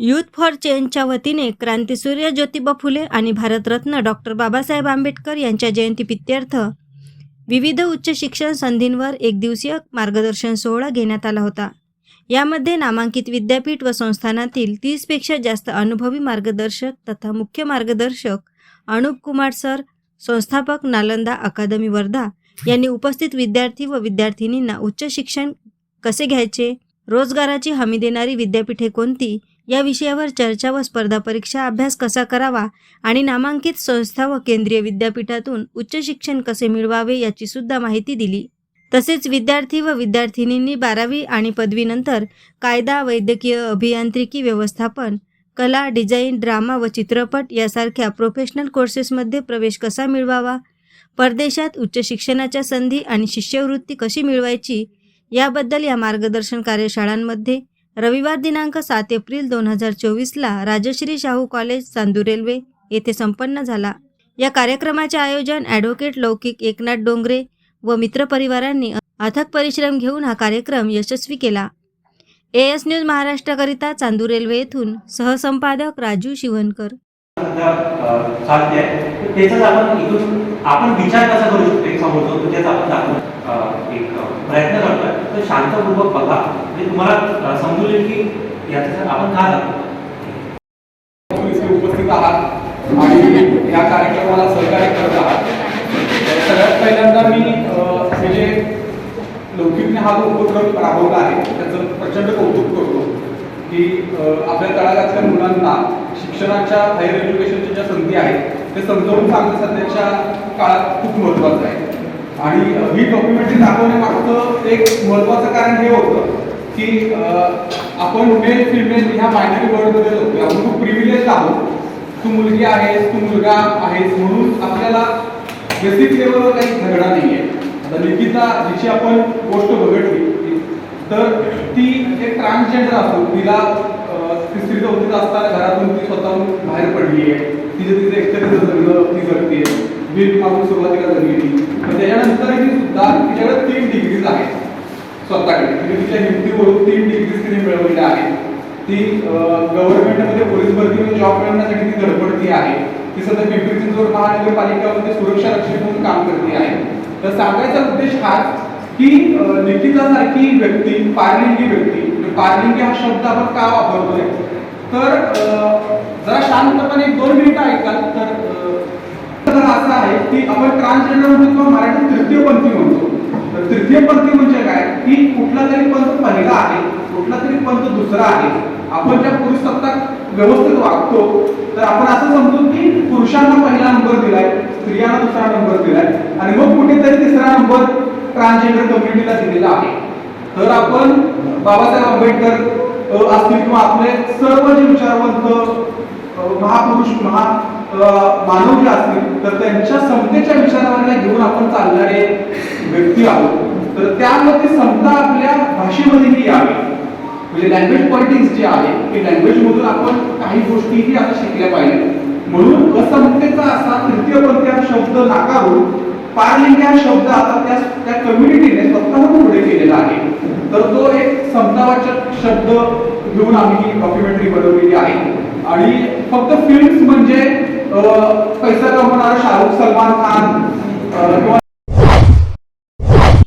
Youth for चेंजच्या वतीने क्रांतीसूर्य ज्योतिबा फुले आणि भारतरत्न डॉक्टर बाबासाहेब आंबेडकर यांच्या जयंतीप्रित्यर्थ विविध उच्च शिक्षण संधींवर एक दिवसीय मार्गदर्शन सोहळा घेण्यात आला होता. यामध्ये नामांकित विद्यापीठ व संस्थानातील तीसपेक्षा जास्त अनुभवी मार्गदर्शक तथा मुख्य मार्गदर्शक अनुप कुमार सर संस्थापक नालंदा अकादमी वर्धा यांनी उपस्थित विद्यार्थी व विद्यार्थिनींना उच्च शिक्षण कसे घ्यायचे रोजगाराची हमी देणारी विद्यापीठे कोणती या विषयावर चर्चा व स्पर्धा परीक्षा अभ्यास कसा करावा आणि नामांकित संस्था व केंद्रीय विद्यापीठातून उच्च शिक्षण कसे मिळवावे याची सुद्धा माहिती दिली. तसेच विद्यार्थी व विद्यार्थिनींनी बारावी आणि पदवीनंतर कायदा वैद्यकीय अभियांत्रिकी व्यवस्थापन कला डिझाईन ड्रामा व चित्रपट यासारख्या प्रोफेशनल कोर्सेसमध्ये प्रवेश कसा मिळवावा परदेशात उच्च शिक्षणाच्या संधी आणि शिष्यवृत्ती कशी मिळवायची याबद्दल या मार्गदर्शन कार्यशाळांमध्ये रविवार दिनांक सात एप्रिल दोन हजार चोवीसला राजश्री शाहू कॉलेज चांदू रेल्वे येथे संपन्न झाला. या कार्यक्रमाचे आयोजन ॲडव्होकेट लौकिक एकनाथ डोंगरे व मित्रपरिवारांनी अथक परिश्रम घेऊन हा कार्यक्रम यशस्वी केला. ए एस न्यूज महाराष्ट्राकरिता चांदू रेल्वे येथून सहसंपादक राजू शिवणकर. आपण आपण विचार कसा करू शकतो तर शांतपूर्वक बघा. म्हणजे तुम्हाला समजू येईल की याचा आपण का जातो. उपस्थित आहात आणि या कार्यक्रमाला सहकार्य करत आहात. सगळ्यात पहिल्यांदा मी म्हणजे हे जे लौकिकने हा जो उपक्रम राबवला आहे त्याचं प्रचंड कौतुक करतो की आपल्या तळागातल्या मुलांना शिक्षणाच्या हायर एज्युकेशनच्या ज्या संधी आहेत ते समजावून सांगणं सध्याच्या काळात खूप महत्त्वाचं आहे. आणि ही डॉक्युमेंटरी दाखवण्यामागचं एक महत्त्वाचं कारण हे होतं की आपण मेल फिमेल ह्या बायनरी वर्डमध्ये होतो. आपण खूप प्रिव्हिलेज आहोत. तू मुलगी आहेस तू मुलगा आहेस म्हणून आपल्याला बेसिक लेवलवर काही झगडा नाही आहे आता निकिता जिची आपण गोष्ट बघितली तर ती एक ट्रान्सजेंडर असून तिला तिसरी चौथीत असताना घरातून ती स्वतःहून बाहेर पडली आहे तिचं तिचं एकतरीचं जगणं ती जगते बिल मागून सुरुवातीला झाली ती पण त्याच्यानंतरही सुद्धा तिच्याकडे तीन डिग्रीज आहेत. स्वतःकडे. तिने तिच्या हिमतीवरून तीन डिग्रीज तिने मिळवलेल्या आहेत. ती गव्हर्नमेंटमध्ये पोलीस भरतीमध्ये जॉब मिळवण्यासाठी ती धडपडती आहे. ती सध्या पिंपरी चिंचवड महानगरपालिकामध्ये सुरक्षा रक्षक म्हणून काम करते आहे. तर सांगायचा उद्देश हाच की अ, निकितासारखी व्यक्ती पारलिंगी व्यक्ती म्हणजे पारलिंगी हा शब्द आपण का वापरतोय? तर जरा शांतपणे एक दोन मिनिट ऐकाल तर अ, तर असं आहे की म्हणतो मराठीत तृतीयपंथी म्हणतो. तर तृतीयपंथी म्हणजे काय? की कुठला तरी पंथ पहिला आहे कुठला तरी पंथ दुसरा आहे. आपण ज्या पुरुषसत्ताक व्यवस्थित वागतो तर आपण असं समजू की पुरुषांना पहिला नंबर दिलाय स्त्रियांना दुसरा नंबर दिलाय आणि मग कुठेतरी तिसरा नंबर ट्रान्सजेंडर कम्युनिटीला दिलेला आहे. तर आपण बाबासाहेब आंबेडकर असतील किंवा आपले सर्व जे विचारवंत महापुरुष महा मानव जे असतील तर त्यांच्या समतेच्या विचारांना घेऊन आपण चालणारे व्यक्ती आहोत. तर त्यामध्ये समता आपल्या भाषेमध्येही यावी. म्हणजे लँग्वेज पॉलिटिक्स जे आहे ते लँग्वेज मधून आपण काही गोष्टीही आता शिकल्या पाहिजे म्हणून असमतेचा असा तृतीयपंथी हा शब्द नाकारून पारलिंग हा शब्द आता त्या त्या कम्युनिटीने स्वतःहून पुढे केलेला आहे. तर तो एक समतावाचक शब्द घेऊन आम्ही ही डॉक्युमेंटरी बनवलेली आहे. आणि फक्त फिल्म्स म्हणजे अं, पैसा कमवणारा शाहरुख सलमान खान किंवा